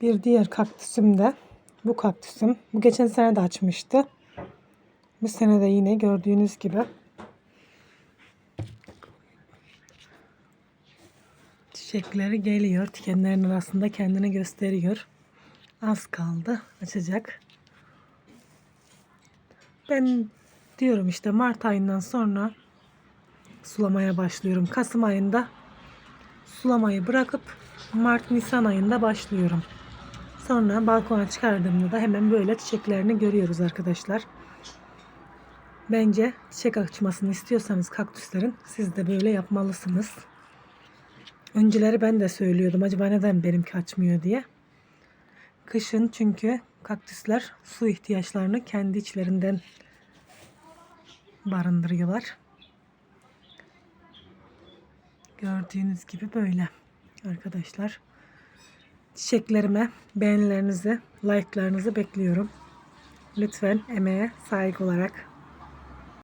Bir diğer kaktüsüm de bu kaktüsüm. Bu geçen sene de açmıştı. Bu sene de yine gördüğünüz gibi çiçekleri geliyor. Dikenlerin arasında kendini gösteriyor. Az kaldı açacak. Ben diyorum işte Mart ayından sonra sulamaya başlıyorum. Kasım ayında sulamayı bırakıp Mart Nisan ayında başlıyorum. Sonra balkona çıkardığımda da hemen böyle çiçeklerini görüyoruz arkadaşlar. Bence çiçek açmasını istiyorsanız kaktüslerin siz de böyle yapmalısınız. Önceleri ben de söylüyordum acaba neden benimki açmıyor diye. Kışın çünkü kaktüsler su ihtiyaçlarını kendi içlerinden barındırıyorlar. Gördüğünüz gibi böyle arkadaşlar. Çiçeklerime beğenilerinizi, like'larınızı bekliyorum. Lütfen emeğe saygı olarak